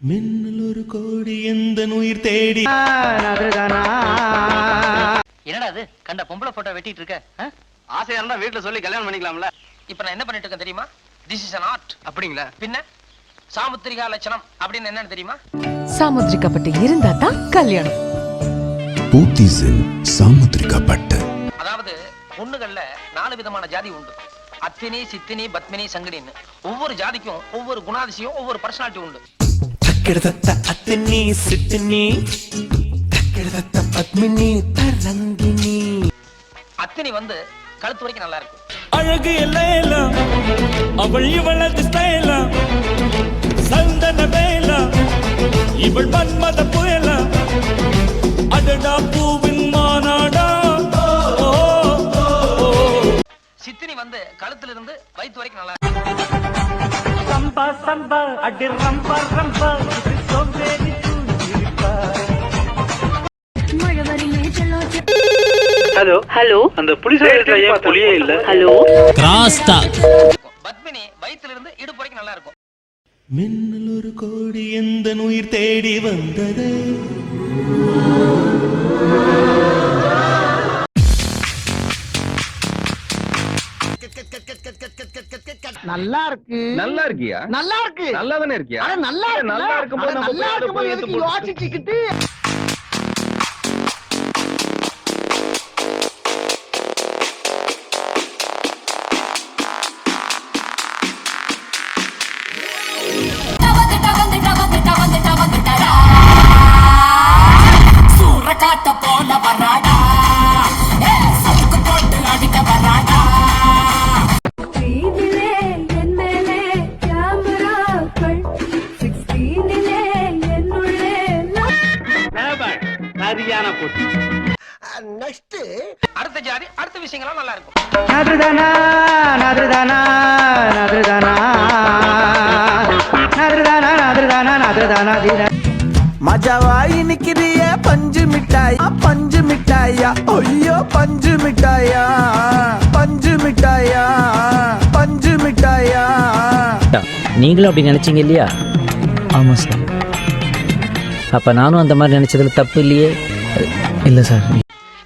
மின்னல் ஒரு கோடி எந்த உயிர் தேடி என்னடா அது? கண்ட பொம்பளை போட்டோ வெட்டிட்டு இருக்க? ஆசையா இருந்தா வீட்டுல சொல்லி கல்யாணம் பண்ணிக்கலாம்ல. இப்ப நான் என்ன பண்ணிட்டு இருக்கேன் தெரியுமா? திஸ் இஸ் an ஆர்ட் அப்படிங்களா? பின்ன? சாமுத்திரிகா லட்சணம் அப்படின்னு என்னன்னு தெரியுமா? சாமுத்திரிக்கப்பட்டு இருந்தா தான் கல்யாணம். பூத்திசன் சாமுத்திரிகா பட்டு அதாவது பொண்ணுகள்ல நாலு விதமான ஜாதி உண்டு. அத்தினி சித்தினி பத்மினி சங்கடின்னு. ஒவ்வொரு ஜாதிக்கும் ஒவ்வொரு குணாதிசயம் ஒவ்வொரு பர்சனாலிட்டி உண்டு. அத்தினி தக்கிடதத்த பத்மினி தரங்கினி. அத்தினி வந்து கழுத்து வரைக்கும் நல்லா இருக்கும். அழகு எல்லாம் அவள் இவளது ஸ்டைலா சந்தன வேலா இவள் மன்மத புயலா? அடடா பூவின் வயிற்று வரைக்கும் நல்லா இருக்கும் அந்த புலிஸ் ஏன் புலியே இல்ல? இருக்கும். பத்மினி வயித்துல இருந்து இடுப்பு வரைக்கும் நல்லா இருக்கும். மின்னல் ஒரு கோடி எந்த உயிர் தேடி வந்தது? நல்லா இருக்கு நல்லா இருக்கியா? நல்லா இருக்கு நல்லா தானே இருக்கியா நல்லா நல்லா இருக்கும்போது நம்ம நல்லா எடுத்து யோசிச்சுக்கிட்டு? சரியான போட்டு. நெக்ஸ்ட் அடுத்த ஜாதி அடுத்த விஷயங்கள்லாம் நல்லா இருக்கும் நதுதானா நதுதானா நதுதானா. நதுதானா நதுதானா நதுதானா தீன மஜாவாய் நிக்கிறிய பஞ்சு மிட்டாய் பஞ்சு மிட்டாயா. ஐயோ பஞ்சு மிட்டாயா பஞ்சு மிட்டாயா பஞ்சு மிட்டாயா. நீங்களும் அப்படி நினைச்சீங்க இல்லையா? ஆமா சார் அப்ப நானும் அந்த மாதிரி நினைச்சதுல தப்பு இல்லையே? இல்ல சார்.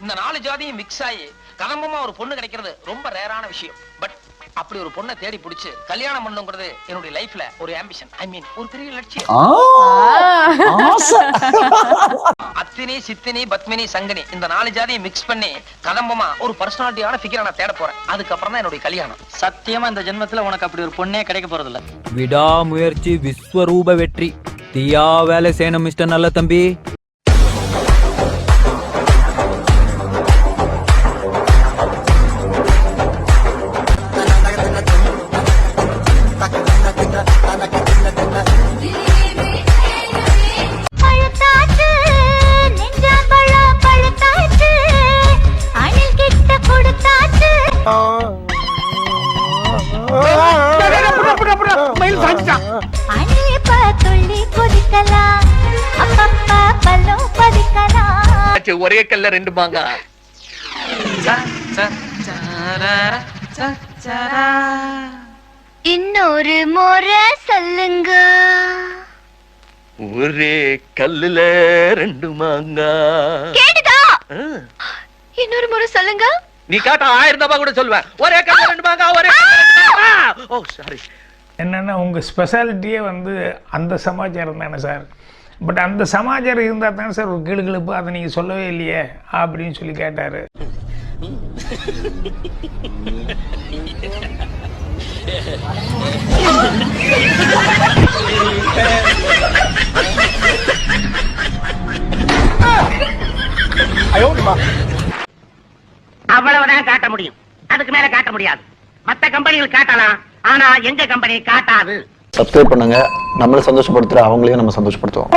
இந்த நாலு ஜாதியும் மிக்ஸ் ஆகி கதம்பமா ஒரு பொண்ணு கிடைக்கிறது ரொம்ப ரேரான விஷயம். பட் அப்படி ஒரு பொண்ணை தேடி பிடிச்சு கல்யாணம் பண்ணுங்கிறது என்னுடைய லைஃப்ல ஒரு ஆம்பிஷன் ஐ மீன் ஒரு பெரிய லட்சியம். அத்தினி சித்தினி பத்மினி சங்கனி இந்த நாலு ஜாதியும் மிக்ஸ் பண்ணி கதம்பமா ஒரு பர்சனாலிட்டியான ஃபிகரை நான் தேட போறேன். அதுக்கப்புறம் தான் என்னுடைய கல்யாணம். சத்தியமா இந்த ஜென்மத்துல உனக்கு அப்படி ஒரு பொண்ணே கிடைக்க போறது இல்ல விடாமுயற்சி விஸ்வரூப வெற்றி. தீயா வேலை செய்யணும் மிஸ்டர் நல்ல தம்பி. பதிக்கலாம் ஒரே கல்ல ரெண்டு மாங்கா. இன்னொரு முறை சொல்லுங்க. ஒரே கல்லுல ரெண்டு மாங்கா. கேட்டுதா? இன்னொரு முறை சொல்லுங்க. நீ காட்ட ஆயிரம் ரூபாய் கூட சொல்லுவேன் ஒரே கல்ல ரெண்டு மாங்கா ஒரே கல்லுல ரெண்டு மாங்கா. ஓ சாரி என்னென்னா உங்கள் ஸ்பெஷாலிட்டியே வந்து அந்த சமாச்சாரம் தானே சார்? பட் அந்த சமாச்சாரம் இருந்தால் தானே சார் ஒரு கிளுகிளுப்பு அதை நீங்கள் சொல்லவே இல்லையே அப்படின்னு சொல்லி கேட்டார். அவ்வளவுதான் காட்ட முடியும். அதுக்கு மேல காட்ட முடியாது. மற்ற கம்பெனிகள் காட்டலாம் ஆனா எங்க கம்பெனி காட்டாது? சப்ஸ்கிரைப் பண்ணுங்க. நம்மளை சந்தோஷப்படுத்துற அவங்களையும் நம்ம சந்தோஷப்படுத்துவோம்.